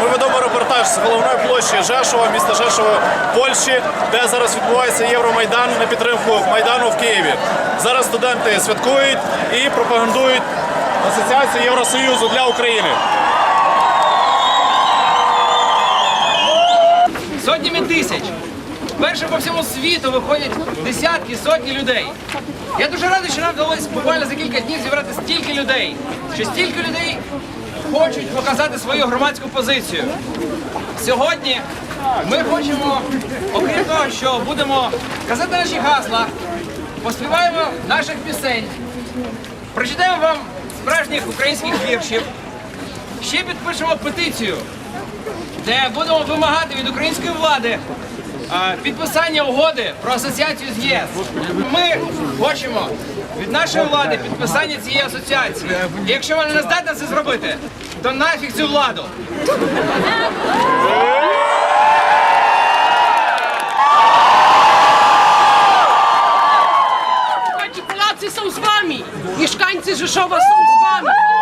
Ми ведемо репортаж з головної площі Жешова, міста Жешова, Польщі, де зараз відбувається Євромайдан на підтримку Майдану в Києві. Зараз студенти святкують і пропагандують Асоціацію Євросоюзу для України. сотнями тисяч. Вперше по всьому світу виходять десятки, сотні людей. Я дуже радий, що нам вдалося буквально за кілька днів зібрати стільки людей, що стільки людей хочуть показати свою громадську позицію. Сьогодні ми хочемо, окрім того, що будемо казати наші гасла, поспіваємо наших пісень, прочитаємо вам справжніх українських віршів, ще підпишемо петицію де будемо вимагати від української влади підписання угоди про асоціацію з ЄС. Ми хочемо від нашої влади підписання цієї асоціації. Якщо вона не здатна це зробити, то нафіг цю владу. Słuchajcie, Polacy з вами. Мішканці Жишова Rzeszowa з z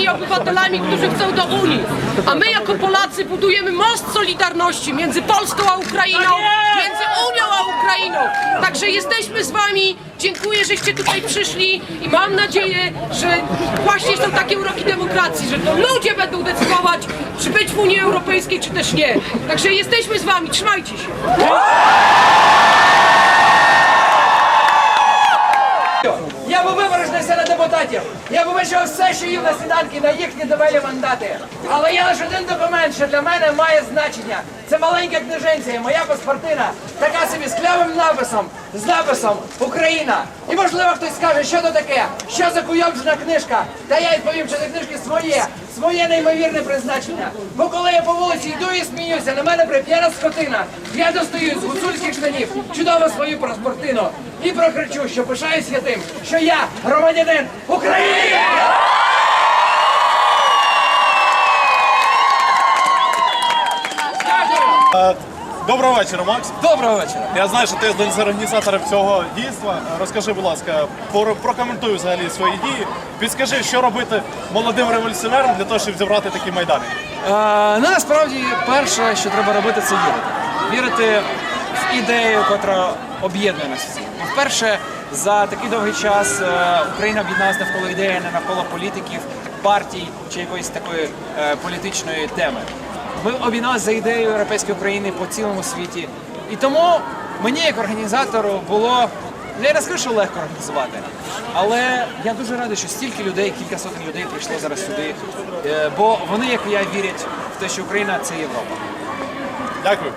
swoimi obywatelami, którzy chcą do Unii. A my jako Polacy budujemy most solidarności między Polską a Ukrainą, między Unią a Ukrainą. Także jesteśmy z wami. Dziękuję, żeście tutaj przyszli i mam nadzieję, że właśnie są takie uroki demokracji, że to ludzie będą decydować, czy być w Unii Europejskiej, czy też nie. Także jesteśmy z wami. Trzymajcie się. Я все, що їв на сніданки, на їхні довелі мандати. Але є лише один документ, що для мене має значення. Це маленька книженця, моя паспортина, така собі з клявим написом, з написом Україна. І можливо хтось скаже, що то таке, що за куйовджена книжка. Та я відповім, що це книжки своє, своє неймовірне призначення. Бо коли я по вулиці йду і сміюся, на мене прип'яна скотина. Я достаю з гуцульських штанів чудово свою паспортину і прокричу, що пишаюся тим, що я громадянин України. Доброго вечора, Макс. Доброго вечора. Я знаю, що ти один з організаторів цього дійства. Розкажи, будь ласка, пор- прокоментуй взагалі свої дії. Підскажи, що робити молодим революціонерам для того, щоб зібрати такі майдани. Е, ну, насправді, перше, що треба робити, це вірити. Вірити в ідею, котра об'єднує нас всіх. За такий довгий час е, Україна об'єдналася навколо ідеї, а не навколо політиків, партій чи якоїсь такої е, політичної теми. Ми об'єдналися за ідеєю європейської України по цілому світі. І тому мені, як організатору, було Ну, я не скажу, що легко організувати, але я дуже радий, що стільки людей, кілька сотень людей прийшло зараз сюди, е, бо вони, як і я, вірять в те, що Україна це Європа. Дякую.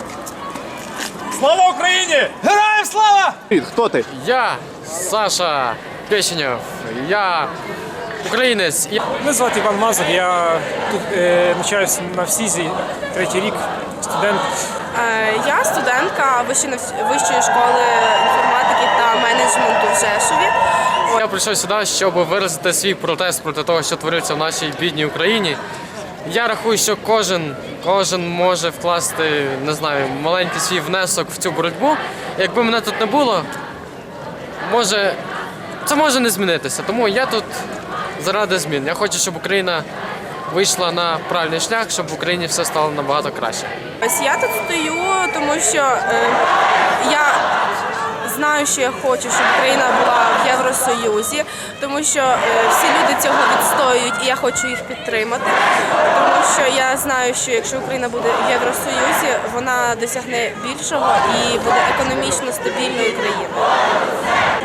Слава Україні! Героям слава! Хто ти? Я Саша Печенєв, я українець. Мене звати Іван Мазур, я тут е, навчаюся на ФСІЗі третій рік, студент. Е, Я студентка вищої вищої школи інформатики та менеджменту в Жешові. Я прийшов сюди, щоб виразити свій протест проти того, що твориться в нашій бідній Україні. Я рахую, що кожен, кожен може вкласти, не знаю, маленький свій внесок в цю боротьбу. Якби мене тут не було, може, це може не змінитися. Тому я тут заради змін. Я хочу, щоб Україна вийшла на правильний шлях, щоб в Україні все стало набагато краще. Ось я тут стою, тому що е, я знаю, що я хочу, щоб Україна була в Євросоюзі, тому що е, всі люди цього відстоюють, і я хочу їх підтримати. Тому що я знаю, що якщо Україна буде в Євросоюзі, вона досягне більшого і буде економічно стабільною країною.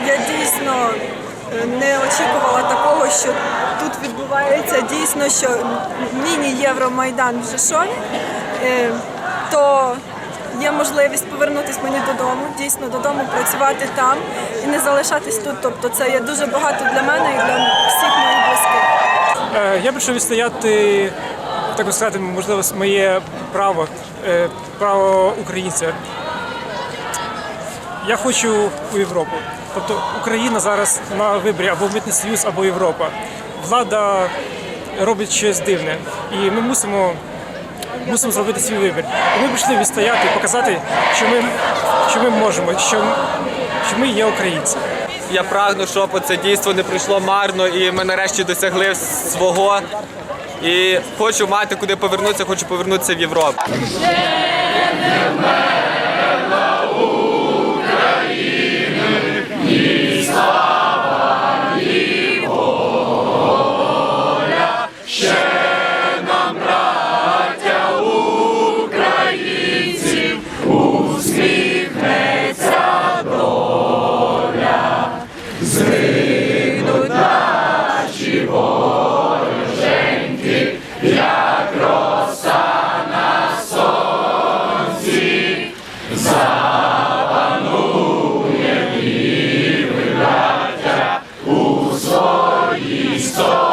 Я дійсно не очікувала такого, що тут відбувається дійсно, що міні-євромайдан в Жешові, е, то є можливість повернутися мені додому, дійсно додому, працювати там і не залишатись тут. Тобто це є дуже багато для мене і для всіх моїх близьких. Е, я прийшов відстояти, так би сказати, можливо, моє право, е, право українця. я хочу у Європу. Тобто Україна зараз на виборі або Митний Союз, або Європа. Влада робить щось дивне, і ми мусимо, мусимо зробити свій вибір. І ми прийшли відстояти, і показати, що ми, що ми можемо, що, що ми є українці. Я прагну, щоб це дійство не пройшло марно, і ми нарешті досягли свого. І хочу мати куди повернутися, хочу повернутися в Європу. Ще не вмер. そう。